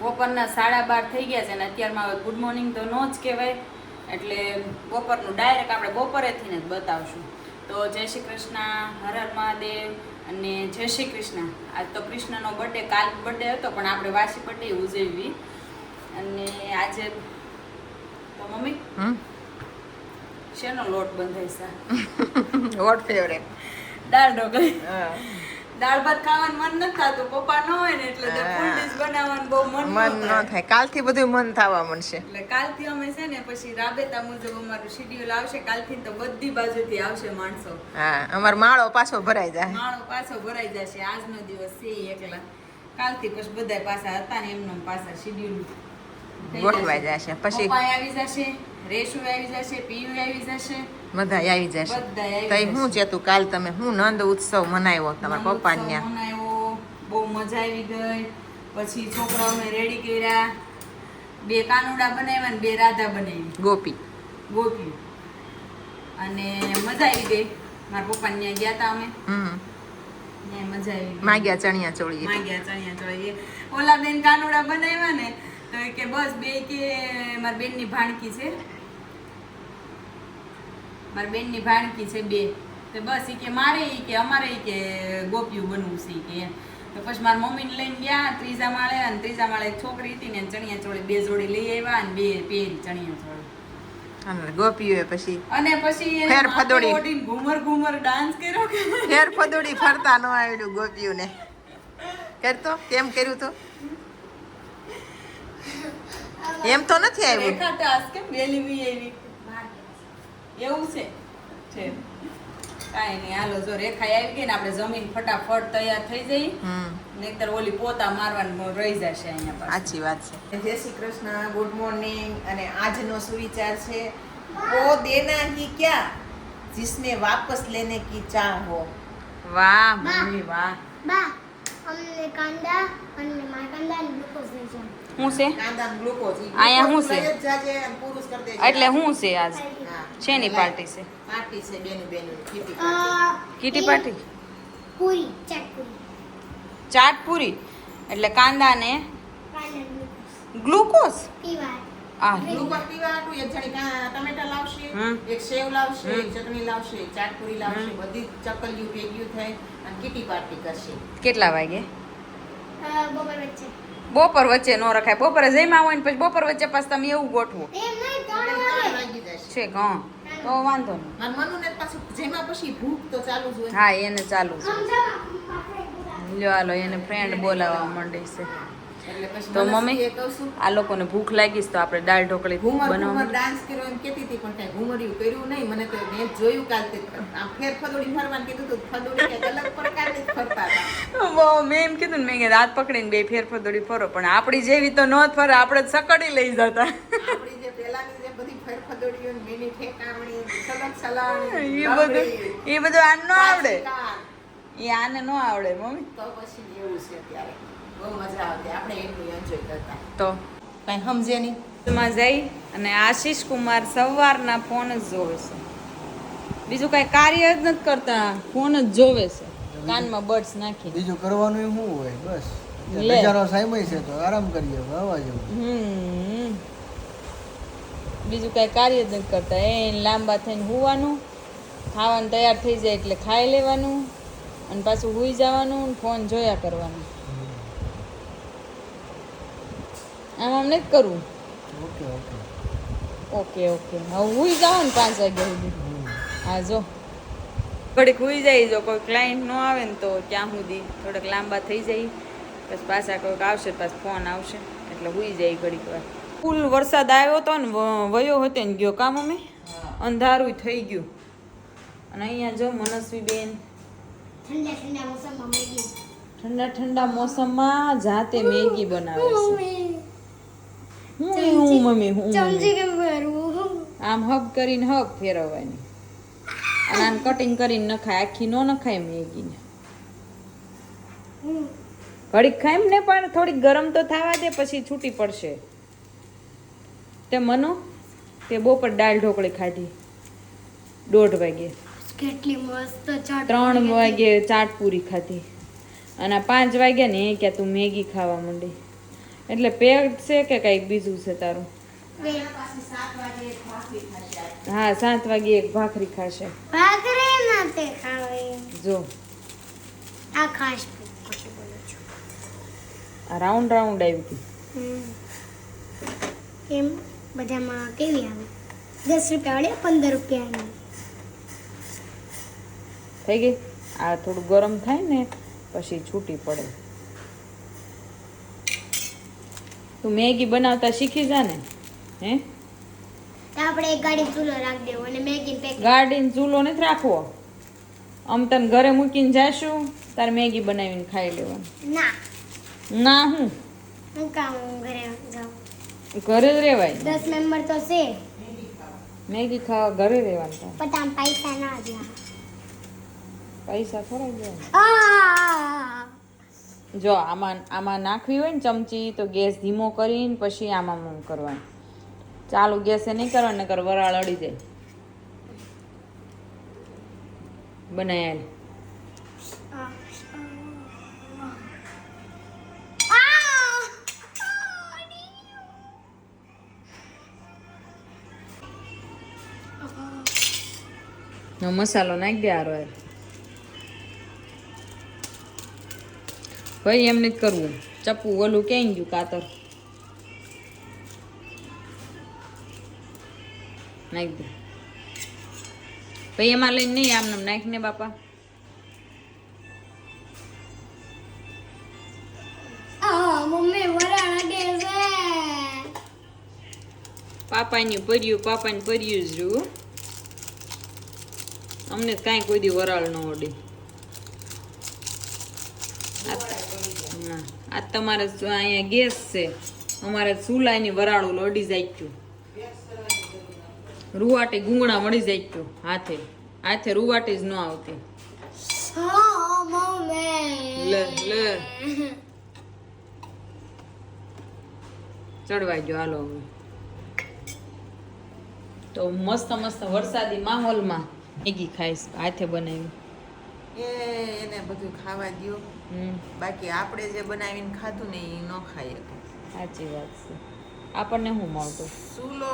બપોરના સાડા બાર થઈ ગયા છે અને અત્યારમાં હવે ગુડ મોર્નિંગ તો નો જ કહેવાય. એટલે બપોરનું ડાયરેક્ટ આપણે બપોરેથી ને જ બતાવશું. તો જય શ્રી કૃષ્ણ હર હર મહાદેવ અને જય શ્રી કૃષ્ણ. આજ તો કૃષ્ણનો બર્થડે કાલ બર્થડે હતો પણ આપણે વાસી બર્થડે ઉજવી. અને આજે તો મમ્મી? હમ? શેનો લોટ બંધાય છે? વોટ ફેવરેટ દાળ ઢોકળી. દાળ ભાત ખાવાનું મન નથી થતું. પપ્પા ન હોય ને એટલે ફૂલ ડીશ બનાવવાનું બહુ મન મન ન ન થાય. થાય. કાલથી બધું મન થવા મળશે એટલે કાલથી અમે છે ને પછી રાબેતા મુજબ અમારું શેડ્યુલ આવશે. કાલથી તો બધી બાજુથી આવશે માણસો. હા અમાર માળો પાછો ભરાઈ જાય. માળો પાછો ભરાઈ જશે. આજનો દિવસ છે એકલા. કાલથી પછી બધા પાછા હતા ને એમનો પાછા શેડ્યુલ ગોઠવાઈ જશે. પછી આવી જશે રેશુ આવી જશે પીયુ આવી જશે. બધા આવી જશે. તો હું છે તું કાલ તમે હું નંદ ઉત્સવ મનાવ્યો તમારા પપ્પા ત્યાં મનાવ્યો બહુ મજા આવી ગઈ. પછી છોકરાઓને રેડી કર્યા. બે કાનુડા બનાવ્યા ને બે રાધા બનાવી ગોપી. ગોપી. અને મજા આવી ગઈ. મારા પપ્પા ત્યાં ગયા હતા અમે. મજા આવી માગ્યા ચણિયા ચોળી માગ્યા ચણિયા ચોળી ઓલા બેન કાનુડા બનાવ્યા ને તો કે બસ બે કે મારી બેનની ભાણકી છે. મારી બેનની ભાણકી છે બે. તો બસ એ કે મારે એ કે અમારે એ કે ગોપિયું બનવું છે કે એમ. તો પછી મારા મમ્મીને લઈને ગયા ત્રીજા માળે અને ત્રીજા માળે છોકરી હતી ને ચણિયા ચોળી બે જોડી લઈ આવ્યા અને બે પહેરી ચણિયા ચોળી. અને ગોપીઓએ પછી અને પછી ફેર ફદોડી. ઓઢીને ઘુમર ઘુમર ડાન્સ કર્યો કે ફેર ફદોડી ફરતા ન આવડ્યું ગોપીઓને. કરતો? કેમ કર્યું તો? એમ તો નથી આવ્યું. રેખા ટાસ્ક કેમ વેલી વી એવું છે? છે. કાંઈ હાલો જો રેખા આવી ગઈ ને આપણે જમીન ફટાફટ તૈયાર થઈ જઈ. નહીતર ઓલી પોતા મારવાનું રહી જશે અહીંયા પાસે સાચી વાત છે. જય શ્રી કૃષ્ણ ગુડ મોર્નિંગ અને આજનો સુવિચાર છે ઓ દેના હી ક્યા? જિસને વાપસ લેને કી ચાહ હો. વાહ મમ્મી વાહ. બા અમને કાંદા અને માર કાંદા અને જાય શું છે? અહીંયા શું છે? એટલે શું છે આજ? હા. શેની પાર્ટી છે? પાર્ટી છે બેન બેન કીટી પાર્ટી. પૂરી ચાટ પૂરી એટલે કાંદા ને ગ્લુકોઝ? આ ગ્લુકોઝ. પીવા હાટુ એક જણી ટમેટા લાવશે. એક સેવ લાવશે એક ચટણી લાવશે એક ચાટપુરી લાવશે બધી ચકલિયું ભેગ્યું થાય અને કીટી પાર્ટી કરશે. કેટલા વાગે? બપોર વચ્ચે. બપોર વચ્ચે નો રખાય. બપોરે જઈમાં હોય ને પછી બપોર વચ્ચે પાછ તમે એવું ગોઠવો. એમ નહીં ત્રણ ત્રણ વાગી જશે છે. હા? તો વાંધો નહીં. મારા મનુને પાછું જેમાં પછી ભૂખ તો ચાલુ જ હોય. હા એને ચાલુ છે લ્યો હાલો એને ફ્રેન્ડ બોલાવવા માંડી છે. તો મમ્મી? આ લોકોને ભૂખ લાગી તો આપણે દાળ ઢોકળી બનાવવા ડાન્સ કર્યો એમ કેતી હતી પણ કઈ ઘુમરિયું કર્યું નહીં. મને તો મેં જોયું કાલથી આમ ફેર ફદોડી ફરવાનું કીધું તો ફદોડી કંઈક અલગ પ્રકારની જ ફરતા હતા. મેં એમ કીધું ને મેં કીધું હાથ પકડીને બે ફેર ફદોડી ફરો. પણ આપણી જેવી તો ન ફરે આપણે જ સકડી લઈ જતા. આપણી જે પહેલાની જે બધી ફેર ફદોડીઓ મેની ઠેકાવણી સલગ સલાણી એ બધું એ બધું આને ન આવડે. એ આને ન આવડે મમ્મી. તો પછી એવું છે ત્યારે બહુ મજા આવતી. આપણે એટલું એન્જોય કરતા. તો કઈ સમજે નહીં. માં જઈ અને આશીષ કુમાર સવારના ફોન જ જોવે છે. બીજું કઈ કાર્ય જ નથી કરતા. ફોન જ જોવે છે. કાનમાં બડ્સ નાખી બીજું કરવાનું શું હોય? બસ. લે. સાયમય છે તો આરામ કરીએ આવા જેવું. બીજું કઈ કાર્ય જ નથી કરતા. એ લાંબા થઈને હોવાનું ખાવાનું તૈયાર થઈ જાય એટલે ખાઈ લેવાનું અને પાછું હુઈ જવાનું ફોન જોયા કરવાનું. આમ આમ નથી કરવું ઓકે ઓકે. Okay okay. હવે હુઈ જાઓ ને પાંચ વાગ્યા સુધી. હા જો. ઘડીક હુઈ જાય જો કોઈ ક્લાયન્ટ ન આવે ને તો ત્યાં સુધી થોડાક લાંબા થઈ જાય. પછી પાછા કોઈક આવશે પાછા ફોન આવશે. એટલે હુઈ જાય ઘડીક વાર. ફૂલ વરસાદ આવ્યો હતો ને વયો હતો ને ગયો કામ અમે. અંધારું થઈ ગયું. અને અહીંયા જો મનસ્વી બેન ઠંડા ઠંડા મોસમમાં ઠંડા ઠંડા મોસમમાં જાતે મેગી બનાવે છે. હું હું મમ્મી હું ચમચી કેમ ભરવું આમ હબ કરીને હબ ફેરવવાની. અને આમ કટિંગ કરીને નખાય આખી નો નખાય મેગીને. ઘડીક ખાઈમ ને પણ થોડીક ગરમ તો થવા દે પછી છૂટી પડશે. તે મનો તે બપોર દાળ ઢોકળી ખાધી. દોઢ વાગે. કેટલી મસ્ત ચાટ ત્રણ વાગે ચાટ પૂરી ખાધી. અને પાંચ વાગ્યા ને એ કે તું મેગી ખાવા માંડી. એટલે પેટ છે કે કંઈક બીજું છે તારું. હા સાત વાગે એક ભાખરી ખાશે. ભાખરી નથી ખાવી. જો. આ ખાસ ખોટું બોલું છું. આ રાઉન્ડ રાઉન્ડ આવી હતી એમ? બધામાં કેવી આવે? દસ રૂપિયા વાળી પંદર રૂપિયાની થઈ ગઈ? આ થોડું ગરમ થાય ને પછી છૂટી પડે. તું મેગી બનાવતા શીખી જા ને હે? આપણે એક ગાડી ચૂલો રાખી દેવો અને મેગી પેક ગાડીને ચૂલો નથી રાખવો. આમ તને ઘરે મૂકીને જાશું તારે મેગી બનાવીને ખાઈ લેવાનું. ના. ના હું? હું કામ ઘરે જાઉં. ઘરે જ રહેવાય દસ મેમ્બર તો છે. મેગી ખાવા ઘરે રહેવાનું પણ આમ પૈસા ના જ્યાં પૈસા થોડા જ્યાં આ! જો આમાં આમાં નાખવી હોય ને ચમચી, તો ગેસ ધીમો કરીને પછી આમાં આમ કરવાનું. ચાલુ ગેસે નહીં કરવાનું, નકર વરાળ અડી જાય. બનાયેલ. મસાલો નાખી દે હારો ભાઈ એમ નથી કરવું. ચપ્પુ ઓલું ક્યાંય ગયું કાતર? નાખી દે. ભાઈ એમાં લઈને નહીં આમ બાપા. મમ્મી વરાળ અડે પાપાની પર્યું પાપાને પર્યું જ રહ્યું. અમને કાંઈ કોઈ દી વરાળ ન ઓડી આ ના, આ તમારે અહીંયા ગેસ છે. અમારે ચૂલાની વરાળું અડી જાય ગયું. રૂવાટી ગુંગણા મળી જાય ગયું હાથે. હાથે રૂવાટી જ ન આવતી. ચડવા ગયો હાલો હવે. તો મસ્ત મસ્ત વરસાદી માહોલમાં મેગી ખાઈશ, હાથે બનાવી એ એને બધું ખાવા દો બાકી આપણે જે બનાવીને ખાધું ને એ ન ખાઈએ સાચી વાત છે. આપણને શું મળતું? સૂલો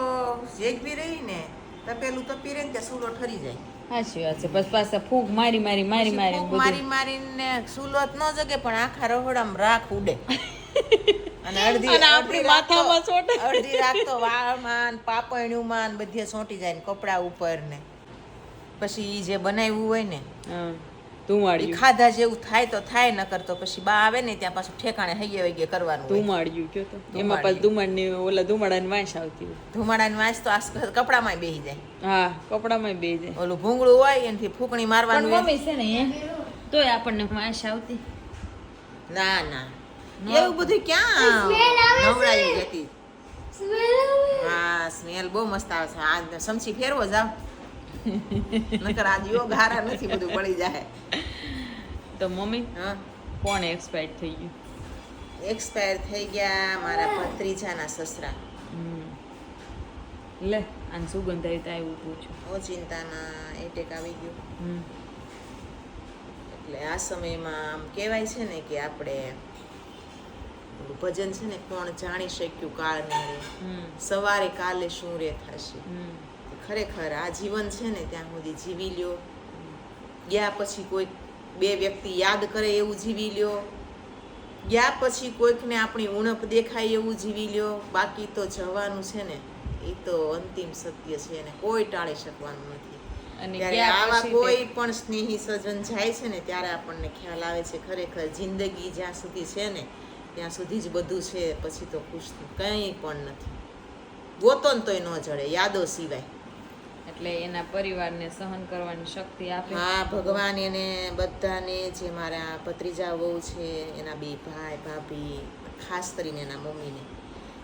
જેગવી રહી ને તપેલું તપી રહે ને ત્યાં સૂલો ઠરી જાય. સાચી વાત છે. બસ પાછા ફૂંક મારી મારી મારી મારી મારી મારીને સૂલો ન જગે પણ આખા રહોડામાં રાખ ઉડે. અને અડધી આપણી અડધી રાખ તો- માથામાં ચોંટે. અડધી રાખ તો વાળમાં પાપણ્યુંમાં બધે ચોંટી જાય ને કપડા ઉપર ને. પછી જે બનાવ્યું હોય ને હા. તું માળ્યું ખાધા જેવું થાય તો થાય ન કરતો પછી બા આવે ને ત્યાં પાછું ઠેકાણે હૈયે વૈયે કરવાનું તું માળ્યું કયો તો. એમાં. પાછું ધુમાડની ઓલા ધુમાડાની વાંસ આવતી હોય. ધુમાડાની વાંસ તો આ કપડામાં બેહી જાય. હા કપડામાં બેહી જાય. ઓલું ભૂંગળું હોય એનાથી ફૂકણી મારવાનું. મમ્મી છે ને એ તોય આપણને વાંસ આવતી. ના ના. એવું બધું ક્યાં? સ્મેલ આવે છે. નવડાવી જતી હા સ્મેલ બહુ મસ્ત આવે છે. આ સમસી ફેરવો જાવ નકર આ જીવો હારા નથી બધું પડી જાય તો મમ્મી? હા. કોણ એક્સપાયર થઈ ગયું? એક્સપાયર થઈ ગયા મારા ભત્રીજાના સસરા. લે આને સુગંધ આવી તો એવું પૂછું. ઓચિંતાના એટેક આવી ગયું. એટલે આ સમયમાં આમ કહેવાય છે ને કે આપણે ભજન છે ને કોણ જાણી શક્યું નહીં હમ. સવારે કાલે શું રે થશે. ખરેખર આ જીવન છે ને ત્યાં સુધી જીવી લ્યો. ગયા પછી કોઈ બે વ્યક્તિ યાદ કરે એવું જીવી લ્યો. ગયા પછી કોઈકને આપણી ઉણપ દેખાય એવું જીવી લ્યો. બાકી તો જવાનું છે ને એ તો અંતિમ સત્ય છે અને કોઈ ટાળી શકવાનું નથી. ત્યારે આવા કોઈ પણ સ્નેહી સજન જાય છે ને ત્યારે આપણને ખ્યાલ આવે છે ખરેખર જિંદગી જ્યાં સુધી છે ને ત્યાં સુધી જ બધું છે. પછી તો ખુશ કંઈ પણ નથી. ગોતો ને તોય ન જડે યાદો સિવાય. એટલે એના પરિવારને સહન કરવાની શક્તિ આપે. હા ભગવાન એને બધાને જે મારા ભત્રીજા વહુ છે એના બે ભાઈ ભાભી ખાસ કરીને એના મમ્મીને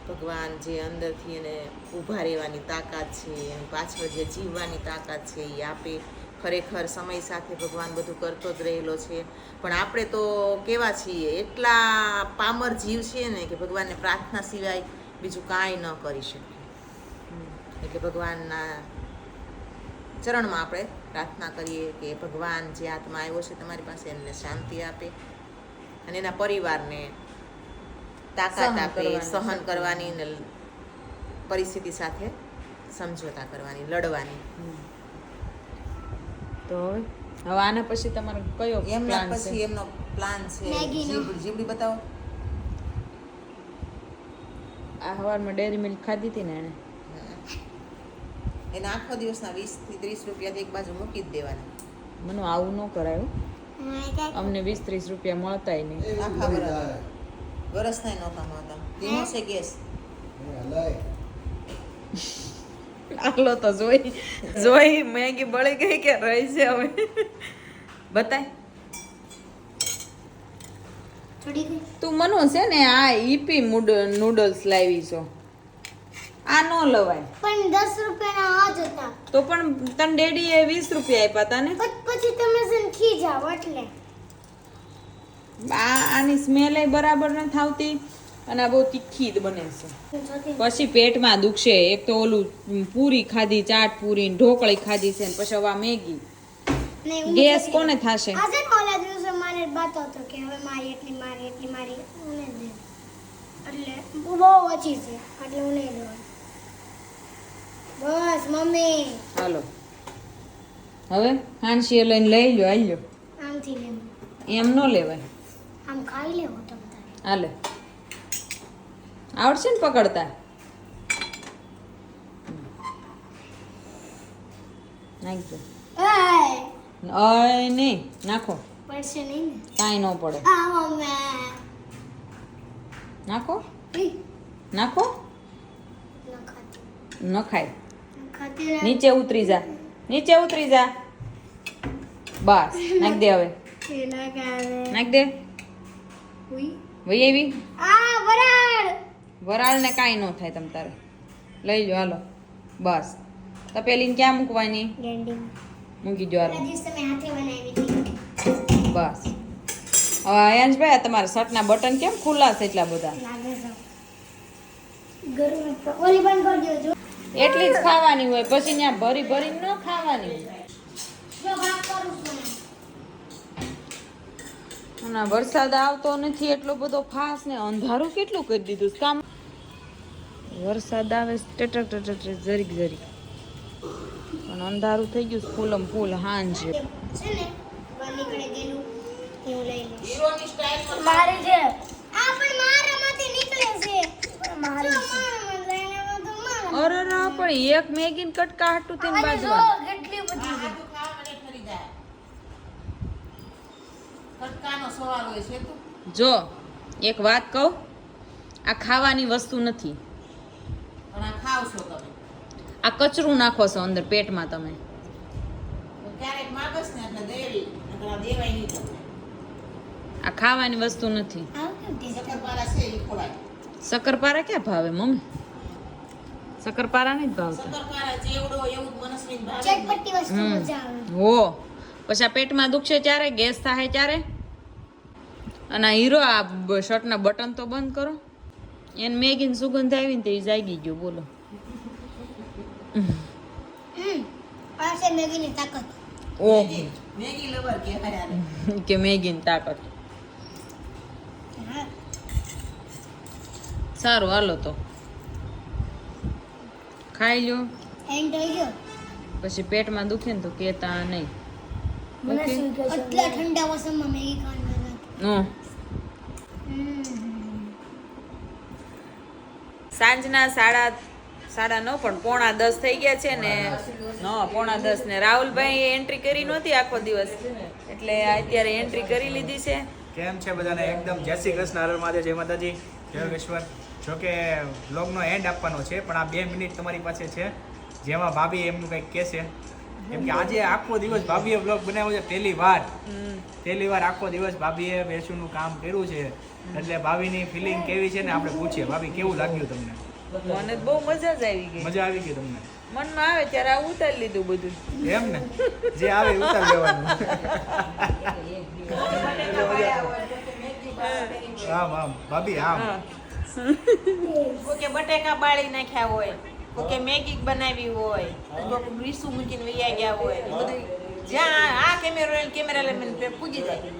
ભગવાન જે અંદરથી એને ઊભા રહેવાની તાકાત છે એની પાછળ જે જીવવાની તાકાત છે એ આપે. ખરેખર સમય સાથે ભગવાન બધું કરતો જ રહેલો છે. પણ આપણે તો કેવા છીએ એટલા પામર જીવ છીએ ને કે ભગવાનને પ્રાર્થના સિવાય બીજું કાંઈ ન કરી શકીએ. એટલે ભગવાનના ચરણમાં આપણે પ્રાર્થના કરીએ કે ભગવાન જે આત્મા આવ્યો છે તમારી પાસે એમને શાંતિ આપે અને એના પરિવારને તાકાત સહન આપે કરવાની સહન કરવાની ને પરિસ્થિતિ સાથે સમજોતા કરવાની લડવાની. તો હવે? આના પછી તમારો કયો એમના પછી એમનો પ્લાન છે. જીબડી બતાવો. આ હવારમાં ડેરી મિલ્ક ખાધી હતી ને એને એને આખો દિવસના વીસથી ત્રીસ રૂપિયા એક બાજુ મૂકી જ દેવાના. મને આવું ન કરાયું અમને વીસ ત્રીસ રૂપિયા મળતા નહીં. આખા વરસ. વરસ થાય નહોતા મળતા. ધીમો છે ગેસ. આલો તો જોઈ જોઈ મેગી બળી ગઈ કે રહી છે હવે? બતાય. તું મનો છે ને આ ઈપી નૂડલ્સ લાવી છો? આ નો લવાય. પણ 10 રૂપિયાના આ જ હતા. તો પણ તને ડેડીએ વીસ રૂપિયા આપ્યા હતા ને? પછી તમે છે ને ખી જાઓ એટલે. આ આની સ્મેલ બરાબર ન થાવતી અને આ બહુ તીખી જ બને છે. પછી પેટમાં દુખશે. એક તો ઓલું પૂરી ખાધી ચાટ પૂરી ઢોકળી ખાધી છે ને પછી હવે મેગી. ગેસ કોને થશે? આજે ઓલા દિવસે મારે બાતો હતો કે હવે મારી એટલી મારી એટલી મારી એટલે બહુ ઓછી છે. એટલે હું નહીં દઉં બસ મમ્મી. હાલો. હવે હાંસીએ લઈને લઈ લો આવી લો આમથી લેવું એમ ન લેવાય. આમ ખાઈ લેવો તમ હાલે. આવડશે ને પકડતા? નાખજો. અય નહીં નાખો. પડશે નહીં કાંઈ ન પડે. નાખો નાખો? ન ખાય ન ખાતી. ને. નીચે ઉતરી જા. નીચે ઉતરી જા. બસ નાખ દે હવે. નાખ દે. વહી એવી વરાળ. ને કાંઈ ન થાય તમ તારે. લઈ જો હાલો. બસ. તપેલીને ક્યાં મૂકવાની? મૂકી જો હાલો. બસ. હવે અયાંશભાઈ આ તમારા શર્ટના બટન કેમ ખુલ્લા છે એટલા બધા? એટલી જ ખાવાની હોય પછી ત્યાં ભરી ભરીને ન ખાવાની હોય. જો ભાગ કરું છું અને આ વરસાદ આવતો નથી એટલો બધો ફાસ ને અંધારું કેટલું કરી દીધું કામ વરસાદ આવે ટટક ટટર જરીક જરીક. પણ અંધારું થઈ ગયું છે ફૂલમ ફૂલ હાંજ છે. ને બહાર નીકળે ગયેલું એ હું લઈ લઈશ હીરોની સ્ટાઇલ મારે છે આ પણ મારામાંથી નીકળે છે. પણ મારે મારામાં લઈને બધું મારા અરે રા પણ એક મેગીન કટકા હાટું થઈને બાજુ જો કેટલી બધી છે. ખાવાને ઠરી જાય. કટકાનો સવાલ હોય છે તું. જો એક વાત કહું આ ખાવાની વસ્તુ નથી. પણ આ ખાવ છો તમે. આ કચરું નાખો છો અંદર પેટમાં તમે. ક્યારેક માગસ ને એટલે દેવી નકર આ દેવાય નહીં તમને. આ ખાવાની વસ્તુ નથી. શક્કરપારા ક્યાં ભાવે મમ્મી? શક્કરપારા નહીં જ ભાવતા. ચટપટી વસ્તુ મજા આવે. હો. પછી આ પેટમાં દુખશે ત્યારે ગેસ થાય ત્યારે? અને આ હીરો આ શર્ટના બટન તો બંધ કરો. એને મેગીને સુગંધ આવી ને તે જાગી ગયો બોલો. કે મેગીની તાકાત. સારું હાલો તો. ખાઈ લ્યો. એન્ડ થઈ ગયો. પછી પેટમાં દુખે ને તો કેતા નહીં. મને શું કહે આટલા ઠંડા મોસમમાં મેગી ખાવાની હમ. સાંજના સાડા સાડા નવ પણ પોણા દસ થઈ ગયા છે ને. ન પોણા દસ ને. રાહુલભાઈ એન્ટ્રી કરી નહોતી આખો દિવસ. એટલે અત્યારે એન્ટ્રી કરી લીધી છે. કેમ છે બધાને? એકદમ જય શ્રી કૃષ્ણ. હર મહાદેવ. જય માતાજી. જય યોગેશ્વર જોકે બ્લોગનો એન્ડ આપવાનો છે પણ આ બે મિનિટ તમારી પાસે છે. જેમાં ભાભી એમનું કંઈક કહેશે. કેમ કે આજે આખો દિવસ ભાભીએ બ્લોગ બનાવ્યો છે પહેલી વાર. પહેલી વાર આખો દિવસ ભાભીએ બેસુનું કામ કર્યું છે. એટલે ભાભીની ફિલિંગ કેવી છે ને આપણે પૂછીએ. ભાભી કેવું લાગ્યું તમને? મને બહુ મજા જ આવી ગઈ. મજા આવી ગઈ તમને? મનમાં આવે ત્યારે આ ઉતારી લીધું બધું. એમ ને? જે આવે ઉતાર લેવાનું. આમ આમ ભાભી આમ. કોકે બટેકા બાળી નાખ્યા હોય, કોકે મેગી બનાવી હોય રીસું મૂકીને વૈયા ગયા હોય જ્યાં આ કેમેરો કેમેરા લઈને પૂજી જાય.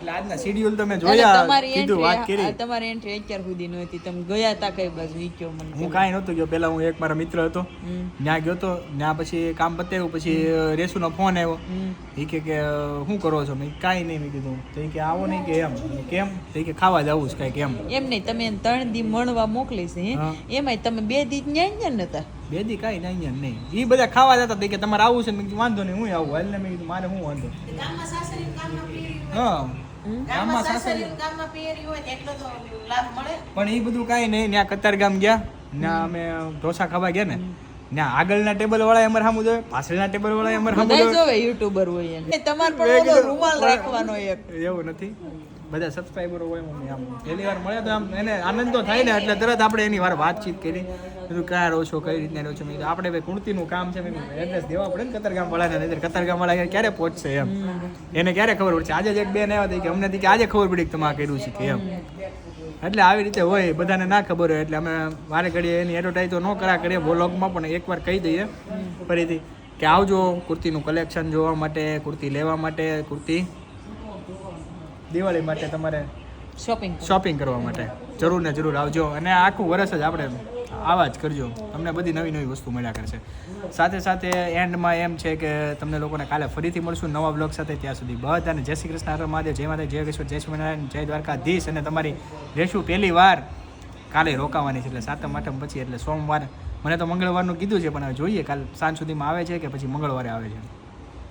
ને એટલે આજના શેડ્યુલ તમે જોયા તમારી કીધું વાત કરી. આ તમારી એન્ટ્રી અત્યાર સુધી નહોતી. તમે ગયા તા કઈ બાજુ? ઈ કયો મને હું કાંઈ નહોતો ગયો. પહેલા હું એક મારા મિત્ર હતો. ત્યાં ગયો તો ત્યાં પછી કામ પતાવ્યું પછી રેસુનો ફોન આવ્યો. એ કે કે શું કરો છો? મેં કાંઈ નહીં મેં કીધું. તો કે આવો નહીં કે એમ. કેમ? તો કે ખાવા જવું છે કાંઈક એમ. એમ નહીં તમે ત્રણ દી મળવા મોકલી છે હે? એમાંય તમે બે દી ન્યા જ નતા? બે દી કાંઈ નહીં અહીંયા નહીં. એ બધા ખાવા જતા કે તમારે આવું છે? મેં કીધું વાંધો નહીં હું આવું. હાલ ને મેં કીધું મારે હું વાંધો. હા. ગામમાં ગામમાં સાસરીને ગામમાં પીરી હોય તો એટલો તો લાભ મળે. પણ એ બધું કઈ નહીં. ત્યાં કતારગામ ગયા ના અમે ઢોસા ખાવા ગયા ને ત્યાં આગળના ટેબલ વાળા એમર સામું જોવે પાછળના ટેબલ વાળા અમારે સામું જોવે યુટ્યુબર હોય તમારે પણ રૂમાલ રાખવાનો એક. એવું નથી. બધા સબસ્ક્રાઈબરો હોય મમ્મી આમ પહેલી વાર મળ્યા તો આમ એને આનંદ તો થાય ને એટલે તરત આપણે એની વાર વાતચીત કરી. બધું ક્યાં રહો છો? કઈ રીતના રહો છો? મેં આપણે ભાઈ કુર્તીનું કામ છે. મેં એડ્રેસ દેવા પડે ને કતારગામ વાળાને નહીં કતારગામ વાળા ક્યારે પહોંચશે એમ? એને ક્યારે ખબર પડશે? આજે જ એક બેન આવ્યા હતા કે અમને કે આજે ખબર પડી કે તમે આ કર્યું છે કે એમ. એટલે આવી રીતે હોય બધાને ના ખબર હોય એટલે અમે વારે ઘડીએ એની એડવર્ટાઈઝ તો ન કરા કરીએ વ્લોગમાં પણ એકવાર કહી દઈએ ફરીથી કે આવજો કુર્તીનું કલેક્શન જોવા માટે કુર્તી લેવા માટે કુર્તી દિવાળી માટે તમારે શોપિંગ શોપિંગ કરવા માટે. જરૂર ને જરૂર આવજો. અને આખું વર્ષ જ આપણે આવા જ કરજો. તમને બધી નવી નવી વસ્તુ મળ્યા કરશે. સાથે સાથે એન્ડમાં એમ છે કે તમને લોકોને કાલે ફરીથી મળશું નવા બ્લોગ સાથે. ત્યાં સુધી બધાને જય શ્રી કૃષ્ણ હર મહાદેવ જય માતા જય કૃષ્ણ જય સ્વામિનારાયણ જય દ્વારકાધીશ. અને તમારી રહેશું પહેલી વાર કાલે રોકાવાની છે. એટલે સાતમ આઠમ પછી એટલે સોમવાર. મને તો મંગળવારનું કીધું છે પણ હવે જોઈએ. કાલ સાંજ સુધીમાં આવે છે કે પછી મંગળવારે આવે છે?